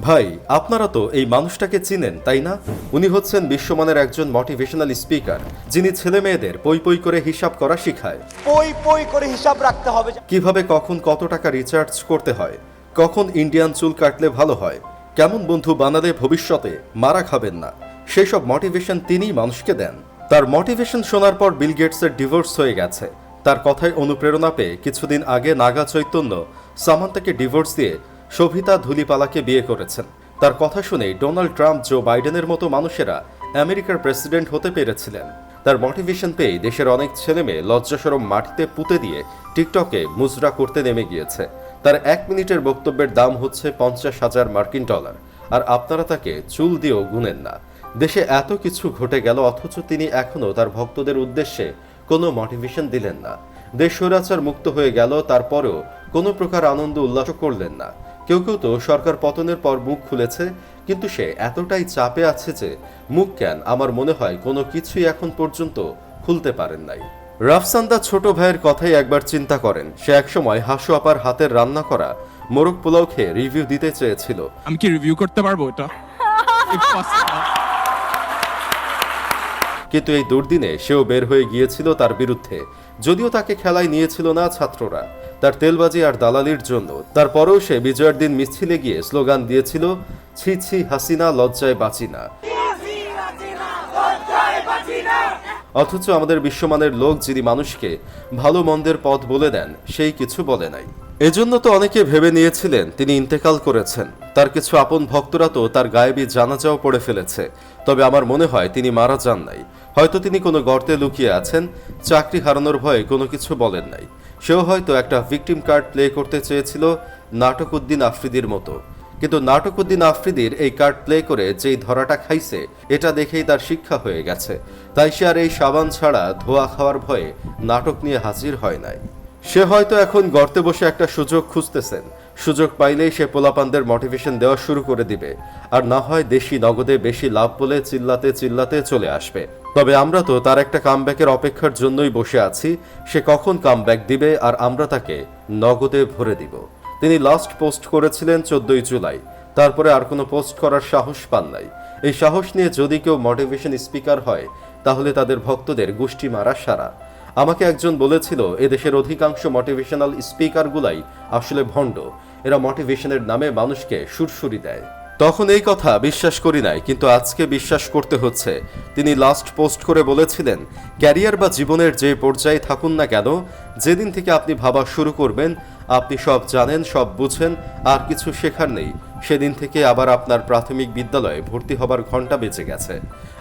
ভাই আপনারা তো এই মানুষটাকে চিনেন তাই না? উনি হচ্ছেন বিশ্বমানের একজন মোটিভেশনাল স্পিকার যিনি ছেলে মেয়েদের পই পই করে হিসাব করা শিখায়। পই পই করে হিসাব রাখতে হবে। কীভাবে কখন কত টাকা রিচার্জ করতে হয়? কখন ইন্ডিয়ান চুল কাটলে ভালো হয়? কেমন বন্ধু বানালে ভবিষ্যতে? মারা খাবেন না। সেসব মোটিভেশন তিনিই মানুষকে দেন। তার মোটিভেশন শোনার পর বিল গেটসের ডিভোর্স হয়ে গেছে। তার কথায় অনুপ্রেরণা পেয়ে কিছুদিন আগে নাগা চৈতন্য সামান্তাকে ডিভোর্স দিয়ে শোভিতা ধুলিপালাকে বিয়ে করেছেন। তার কথা শুনেই ডোনাল্ড ট্রাম্প, জো বাইডেনের মতো মানুষেরা আমেরিকার প্রেসিডেন্ট হতে পেরেছিলেন। তার মোটিভেশন পেয়ে দেশের অনেক ছেলেমেয়ে লজ্জাসরম মাটিতে পুঁতে দিয়ে টিকটকে মুজরা করতে নেমে গিয়েছে। তার এক মিনিটের বক্তব্যের দাম হচ্ছে পঞ্চাশ হাজার মার্কিন ডলার, আর আপনারা তাকে চুল দিয়েও গুনেন না। দেশে এত কিছু ঘটে গেল, অথচ তিনি এখনও তার ভক্তদের উদ্দেশ্যে কোনো মোটিভেশন দিলেন না। দেশ স্বৈরাচার মুক্ত হয়ে গেল, তারপরেও কোনো প্রকার আনন্দ উল্লাস করলেন না। কেউ কেউ তো সরকার পতনের পর মুখ খুলেছে কিন্তু সে এতটাই চাপে আছে যে মুখ কেন? আমার মনে হয় কোনো কিছুই এখন পর্যন্ত খুলতে পারেন নাই। রাফসান্দা ছোট ভাইয়ের কথাই একবার চিন্তা করেন। সে একসময় হাসু আপার হাতের রান্না করা মোরগ পোলাও খেয়ে রিভিউ দিতে চেয়েছিল। আমি কি রিভিউ করতে পারব এটা? কিন্তু এই দুর্দিনে সেও বের হয়ে গিয়েছিল তার বিরুদ্ধে। যদিও তাকে খেলায় নিয়েছিল না ছাত্ররা। তার তেলবাজি আর দালালির জন্য। তারপরেও সে বিজয়ের দিন মিছিলে গিয়ে স্লোগান দিয়েছিল, ছি ছি, হাসিনা, লজ্জায় বাঁচি না। অথচ আমাদের বিশ্বমানের লোক যিনি মানুষকে ভালো মন্দের পথ বলে দেন, সেই কিছু বলে নাই। এজন্য তো অনেকে ভেবে নিয়েছিলেন তিনি ইন্তেকাল করেছেন। তার কিছু আপন ভক্তরা তো তার গায়েবী জানাজাও পড়ে ফেলেছে। তবে আমার মনে হয় তিনি মারা যান নাই। হয়তো তিনি কোনো গর্তে লুকিয়ে আছেন, চাকরি হারানোর ভয়ে কোনো কিছু বলেন নাই। সেও হয়তো একটা ভিকটিম কার্ড প্লে করতে চেয়েছিল নাটক উদ্দিন আফ্রিদির মতো। কিন্তু নাটকুদ্দিন আফ্রিদির এই কার্ড প্লে করে যেই ধরাটা খাইছে, এটা দেখেই তার শিক্ষা হয়ে গেছে। তাই সে আর এই সাবান ছাড়া ধোয়া খাওয়ার ভয়ে নাটক নিয়ে হাজির হয় নাই। সে হয়তো এখন গর্তে বসে একটা সুযোগ খুঁজতেছেন। সুযোগ পাইলেই সে পোলাপানদের মোটিভেশন দেওয়া শুরু করে দিবে। আর না হয় দেশি নগদে বেশি লাভ বলে চিল্লাতে চিল্লাতে চলে আসবে। তবে আমরা তো তার একটা কামব্যাকের অপেক্ষার জন্যই বসে আছি। সে কখন কামব্যাক দিবে আর আমরা তাকে নগদে ভরে দিব। তিনি লাস্ট পোস্ট করেছিলেন চোদ্দই জুলাই। তারপরে আর কোনো পোস্ট করার সাহস পান নাই। এই সাহস নিয়ে যদি কেউ মোটিভেশন স্পিকার হয়, তাহলে তাদের ভক্তদের গোষ্ঠী মারা সারা। আমাকে একজন বলেছিল, এদেশের অধিকাংশ মোটিভেশনাল স্পিকারগুলাই আসলে ভণ্ড। এরা মোটিভেশনের নামে মানুষকে সুরসুরি দেয়। তখন এই কথা বিশ্বাস করি নাই, কিন্তু আজকে বিশ্বাস করতে হচ্ছে। তিনি লাস্ট পোস্ট করে বলেছিলেন ক্যারিয়ার বা জীবনের যে পর্যায়ে থাকুন না কেন, যেদিন থেকে আপনি ভাবা শুরু করবেন, আপনি সব জানেন, সব বুঝেন, আর কিছু শেখার নেই। সেদিন থেকে আবার আপনার প্রাথমিক বিদ্যালয়ে ভর্তি হবার ঘণ্টা বেজে গেছে।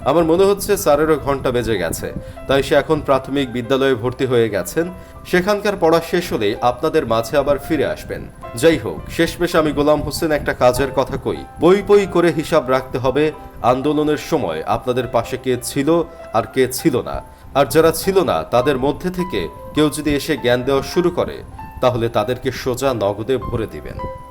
আমার মনে হচ্ছে স্যারেরও ঘণ্টা বেজে গেছে, তাই সে এখন প্রাথমিক বিদ্যালয়ে ভর্তি হয়ে গেছেন। সেখানকার পড়া শেষ হলে আপনাদের মাঝে আবার ফিরে আসবেন। যাই হোক, শেষমেশ আমি গোলাম হোসেন একটা কাজের কথা কই। বই বই করে হিসাব রাখতে হবে, আন্দোলনের সময় আপনাদের পাশে কে ছিল আর কে ছিল না। আর যারা ছিল না, তাদের মধ্যে থেকে কেউ যদি এসে জ্ঞান দেওয়া শুরু করে, তাহলে তাদেরকে সোজা নগদে ভরে দিবেন।